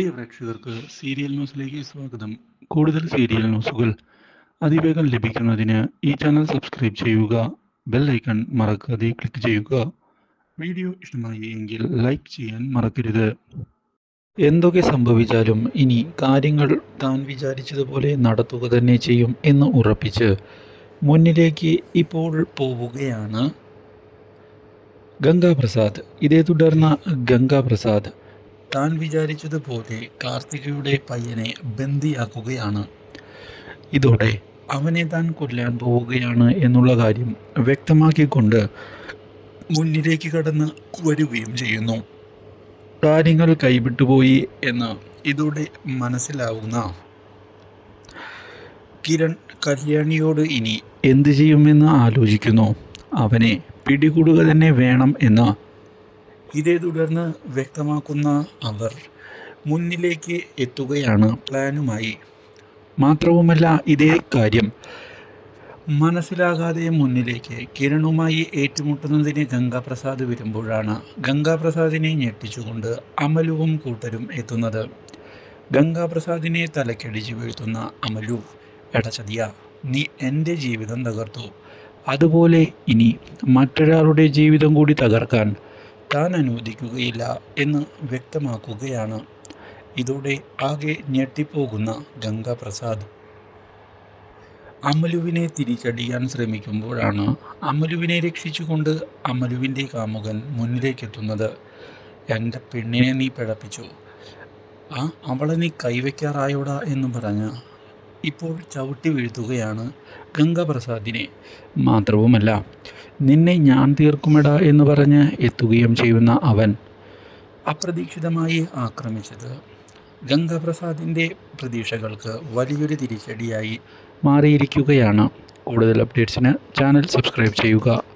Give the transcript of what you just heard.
പ്രിയ പ്രേക്ഷകർക്ക് സീരിയൽ ന്യൂസിലേക്ക് സ്വാഗതം. കൂടുതൽ സീരിയൽ ന്യൂസുകൾ അതിവേഗം ലഭിക്കുന്നതിന് ഈ ചാനൽ സബ്സ്ക്രൈബ് ചെയ്യുക ബെൽ ഐക്കൺ മറക്കാതെ ക്ലിക്ക് ചെയ്യുക. വീഡിയോ ഇഷ്ടമായി എങ്കിൽ ലൈക്ക് ചെയ്യാൻ മറക്കരുത്. എന്തൊക്കെ സംഭവിച്ചാലും ഇനി കാര്യങ്ങൾ താൻ വിചാരിച്ചതുപോലെ നടത്തുക തന്നെ ചെയ്യും എന്ന് ഉറപ്പിച്ച് മുന്നിലേക്ക് ഇപ്പോൾ പോവുകയാണ് ഗംഗാപ്രസാദ് ഇതേ തുടർന്ന് ഗംഗാപ്രസാദ് താൻ വിചാരിച്ചതുപോലെ കാർത്തികയുടെ പയ്യനെ ബന്ദിയാക്കുകയാണ്. ഇതോടെ അവനെ താൻ കൊല്ലാൻ പോവുകയാണ് എന്നുള്ള കാര്യം വ്യക്തമാക്കിക്കൊണ്ട് മുന്നിലേക്ക് കടന്ന് വരികയും ചെയ്യുന്നു. കാര്യങ്ങൾ കൈവിട്ടുപോയി എന്ന് ഇതോടെ മനസ്സിലാവുന്ന കിരൺ കല്യാണിയോട് ഇനി എന്ത് ചെയ്യുമെന്ന് ആലോചിക്കുന്നു. അവനെ പിടികൂടുക തന്നെ വേണം എന്ന് ഇതേ തുടർന്ന് വ്യക്തമാക്കുന്ന അവർ മുന്നിലേക്ക് എത്തുകയാണ് പ്ലാനുമായി. മാത്രവുമല്ല ഇതേ കാര്യം മനസ്സിലാകാതെ മുന്നിലേക്ക് കിരണുമായി ഏറ്റുമുട്ടുന്നതിന് ഗംഗാപ്രസാദ് വരുമ്പോഴാണ് ഗംഗാപ്രസാദിനെ ഞെട്ടിച്ചുകൊണ്ട് അമലുവും കൂട്ടരും എത്തുന്നത്. ഗംഗാപ്രസാദിനെ തലക്കടിച്ച് വീഴ്ത്തുന്ന അമലു എടച്ചതിയ നീ എന്റെ ജീവിതം തകർത്തു. അതുപോലെ ഇനി മറ്റൊരാളുടെ ജീവിതം കൂടി തകർക്കാൻ താൻ അനുവദിക്കുകയില്ല എന്ന് വ്യക്തമാക്കുകയാണ്. ഇതോടെ ആകെ ഞെട്ടിപ്പോകുന്ന ഗംഗാപ്രസാദ്. അമലുവിനെ തിരിച്ചടിയാൻ ശ്രമിക്കുമ്പോഴാണ് അമലുവിനെ രക്ഷിച്ചുകൊണ്ട് അമലുവിന്റെ കാമുകൻ മുന്നിലേക്കെത്തുന്നത്. എന്റെ പെണ്ണിനെ നീ പിഴപ്പിച്ചു. ആ അവളെ നീ കൈവയ്ക്കാറായോടാ എന്ന് പറഞ്ഞ് ഇപ്പോൾ ചവിട്ടി വീഴ്ത്തുകയാണ് ഗംഗാപ്രസാദിനെ. മാത്രവുമല്ല നിന്നെ ഞാൻ തീർക്കുമെടാ എന്ന് പറഞ്ഞ് എത്തുകയും ചെയ്യുന്ന അവൻ അപ്രതീക്ഷിതമായി ആക്രമിച്ചത്. ഗംഗാപ്രസാദിന്റെ പ്രതീക്ഷകൾക്ക് വലിയൊരു തിരിച്ചടിയായി മാറിയിരിക്കുകയാണ്. കൂടുതൽ അപ്ഡേറ്റ്സിന് ചാനൽ സബ്സ്ക്രൈബ് ചെയ്യുക.